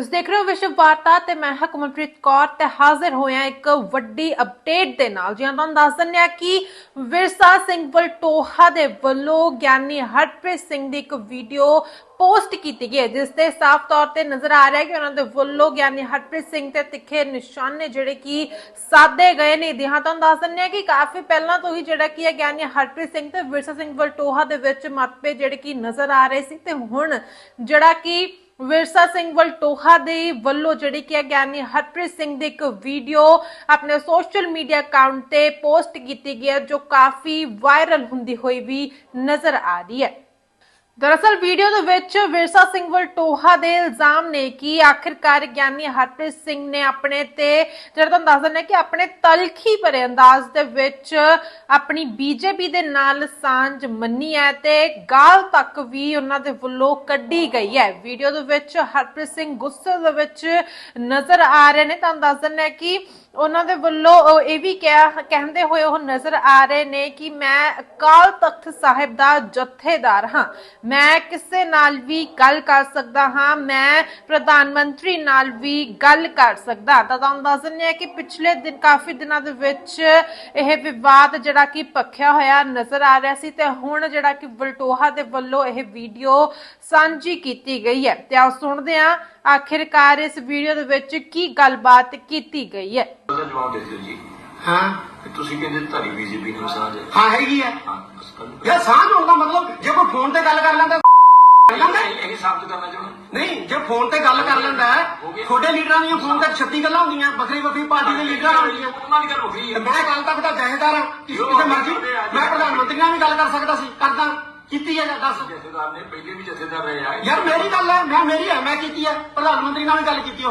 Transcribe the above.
ਤੁਸੀਂ ਦੇਖ ਰਹੇ ਹੋ ਵਿਸ਼ਵ ਵਾਰਤਾ ਤੇ ਮੈਂ ਹਾਂ ਕੌਰ ਤੇ ਹਾਜ਼ਰ ਹੋਇਆ ਇੱਕ ਵੱਡੀ ਅਪਡੇਟ ਦੇ ਨਾਲ ਜਿਵੇਂ ਤੁਹਾਨੂੰ ਦੱਸ ਦਿੰਦੇ ਆ ਕਿ ਵਿਰਸਾ ਸਿੰਘ ਵਲਟੋਹਾ ਦੇ ਵੱਲੋਂ ਗਿਆਨੀ ਹਰਪ੍ਰੀਤ ਸਿੰਘ ਦੀ ਇੱਕ ਵੀਡੀਓ ਪੋਸਟ ਕੀਤੀ ਗਈ ਹੈ, ਜਿਸ ਤੇ ਸਾਫ਼ ਤੌਰ ਤੇ ਨਜ਼ਰ ਆ ਰਿਹਾ ਹੈ ਕਿ ਉਹਨਾਂ ਦੇ ਵੱਲੋਂ ਗਿਆਨੀ ਹਰਪ੍ਰੀਤ ਸਿੰਘ ਤੇ ਤਿੱਖੇ ਨਿਸ਼ਾਨੇ ਜਿਹੜੇ ਕਿ ਸਾਧੇ ਗਏ ਨੇ। ਦੀ ਹਾਂ, ਤੁਹਾਨੂੰ ਦੱਸ ਦਿੰਦੇ ਆ ਕਿ ਕਾਫੀ ਪਹਿਲਾਂ ਤੋਂ ਹੀ ਜਿਹੜਾ ਕੀ ਹੈ, ਗਿਆਨੀ ਹਰਪ੍ਰੀਤ ਸਿੰਘ ਤੇ ਵਿਰਸਾ ਸਿੰਘ ਵਲਟੋਹਾ ਦੇ ਵਿੱਚ ਮਤਭੇਦ ਜਿਹੜੇ ਕਿ ਨਜ਼ਰ ਆ ਰਹੇ ਸੀ ਤੇ ਹੁਣ ਜਿਹੜਾ ਕਿ ਵਿਰਸਾ ਸਿੰਘ ਵਲਟੋਹਾ ਦੇ ਵੱਲੋਂ ਜਿਹੜੀ ਕਿ ਗਿਆਨੀ ਹਰਪ੍ਰੀਤ ਸਿੰਘ ਦੀ ਇੱਕ ਵੀਡੀਓ ਆਪਣੇ ਸੋਸ਼ਲ ਮੀਡੀਆ ਅਕਾਊਂਟ ਤੇ ਪੋਸਟ ਕੀਤੀ ਗਈ ਹੈ, ਜੋ ਕਾਫੀ ਵਾਇਰਲ ਹੁੰਦੀ ਹੋਈ ਵੀ ਨਜ਼ਰ ਆ ਰਹੀ ਹੈ। ਦਰਅਸਲ ਵੀਡੀਓ ਦੇ ਵਿੱਚ ਵਿਰਸਾ ਸਿੰਘ ਵਲਟੋਹਾ ਦੇ ਇਲਜ਼ਾਮ ਨੇ ਕਿ ਆਖਿਰਕਾਰ ਗਿਆਨੀ ਹਰਪ੍ਰੀਤ ਸਿੰਘ ਨੇ ਆਪਣੇ ਤੇ, ਜਿਹੜਾ ਤੁਹਾਨੂੰ ਦੱਸ ਦਿੰਦੇ ਕਿ ਆਪਣੇ ਤਲਖੀ ਭਰੇ ਅੰਦਾਜ਼ ਦੇ ਵਿੱਚ ਆਪਣੀ ਬੀਜੇਪੀ ਦੇ ਨਾਲ ਸਾਂਝ ਮੰਨੀ ਹੈ ਤੇ ਗਾਲ ਤੱਕ ਵੀ ਉਹਨਾਂ ਦੇ ਵੱਲੋਂ ਕੱਢੀ ਗਈ ਹੈ। ਵੀਡੀਓ ਦੇ ਵਿੱਚ ਹਰਪ੍ਰੀਤ ਸਿੰਘ ਗੁੱਸੇ ਦੇ ਵਿੱਚ ਨਜ਼ਰ ਆ ਰਹੇ ਨੇ। ਤੁਹਾਨੂੰ ਦੱਸ ਦਿੰਦੇ ਕਿ ਉਹਨਾਂ ਦੇ ਵੱਲੋਂ ਇਹ ਵੀ ਕਿਹਾ, ਕਹਿੰਦੇ ਹੋਏ ਉਹ ਨਜ਼ਰ ਆ ਰਹੇ ਨੇ ਕਿ ਮੈਂ ਅਕਾਲ ਤਖਤ ਸਾਹਿਬ ਦਾ ਜਥੇਦਾਰ ਹਾਂ। ਮੈਂ ਕਿਸੇ ਨਾਲ ਵੀ ਗੱਲ ਕਰ ਸਕਦਾ ਹਾਂ, ਮੈਂ ਪ੍ਰਧਾਨ ਮੰਤਰੀ ਨਾਲ ਵੀ ਗੱਲ ਕਰ ਸਕਦਾ। ਤਾਂ ਤੁਹਾਨੂੰ ਦੱਸ ਦਿੰਦੇ ਹਾਂ ਕਿ ਪਿਛਲੇ ਦਿਨ, ਕਾਫੀ ਦਿਨਾਂ ਦੇ ਵਿੱਚ ਇਹ ਵਿਵਾਦ ਜਿਹੜਾ ਕਿ ਭਖਿਆ ਹੋਇਆ ਨਜ਼ਰ ਆ ਰਿਹਾ ਸੀ ਤੇ ਹੁਣ ਜਿਹੜਾ ਕਿ ਵਲਟੋਹਾ ਦੇ ਵੱਲੋਂ ਇਹ ਵੀਡੀਓ ਸਾਂਝੀ ਕੀਤੀ ਗਈ ਹੈ। ਤੇ ਆਓ ਸੁਣਦੇ ਹਾਂ ਆਖਿਰਕਾਰ ਇਸ ਵੀਡੀਓ ਦੇ ਵਿੱਚ ਕੀ ਗੱਲਬਾਤ ਕੀਤੀ ਗਈ ਹੈ। ਜਵਾਬ ਦੇ ਦਿਓ ਜੀ। ਹਾਂ। ਕਿ ਤੁਸੀਂ ਕਹਿੰਦੇ ਧਾਰੀ ਬੀਜੇਪੀ ਨੂੰ ਸਾਂਝ ਹੈ। ਹਾਂ ਹੈਗੀ ਆ ਹਾਂ ਬਸ। ਯਾਰ ਸਾਂਝ ਹੋਣ ਦਾ ਮਤਲਬ ਜੇ ਕੋਈ ਫੋਨ ਤੇ ਗੱਲ ਕਰ ਲੈਂਦਾ ਕਰ ਲੈਂਦਾ। ਇਹ ਇਹ ਸਾਬਤ ਕਰਨਾ ਚਾਹੁੰਦਾ। ਨਹੀਂ ਜੇ ਫੋਨ ਤੇ ਗੱਲ ਕਰ ਲੈਂਦਾ ਤੁਹਾਡੇ ਲੀਡਰਾਂ ਦੀਆਂ ਫੋਨ ਤੇ 36 ਗੱਲਾਂ ਹੁੰਦੀਆਂ ਵੱਖਰੀ ਵੱਖਰੀ ਪਾਰਟੀ ਦੇ ਲੀਡਰਾਂ ਨਾਲ ਹੁੰਦੀਆਂ। ਉਹਨਾਂ ਦੀ ਗੱਲ ਹੋ ਗਈ। ਤੇ ਮੈਂ ਕੱਲ ਤੱਕ ਦਾ ਜਹੇਦਾਰ ਹਾਂ ਕਿਸੇ ਮਰਜ਼ੀ ਮੈਂ ਪ੍ਰਧਾਨ ਮੰਤਰੀ ਨਾਲ ਵੀ ਗੱਲ ਕਰ ਸਕਦਾ ਸੀ ਕਰਦਾ। ਕੀਤੀ ਹੈ ਜਾਂ ਦੱਸ। ਜਥੇਦਾਰ ਨੇ ਪਹਿਲੇ ਵੀ ਜਥੇਦਾਰ ਰਹੇ ਆ। ਯਾਰ ਮੇਰੀ ਗੱਲ ਹੈ ਮੈਂ ਮੇਰੀ ਹੈ ਮੈਂ ਕੀਤੀ ਹੈ। ਪ੍ਰਧਾਨ ਮੰਤਰੀ ਨਾਲ ਵੀ ਗੱਲ ਕੀਤੀ ਉਹ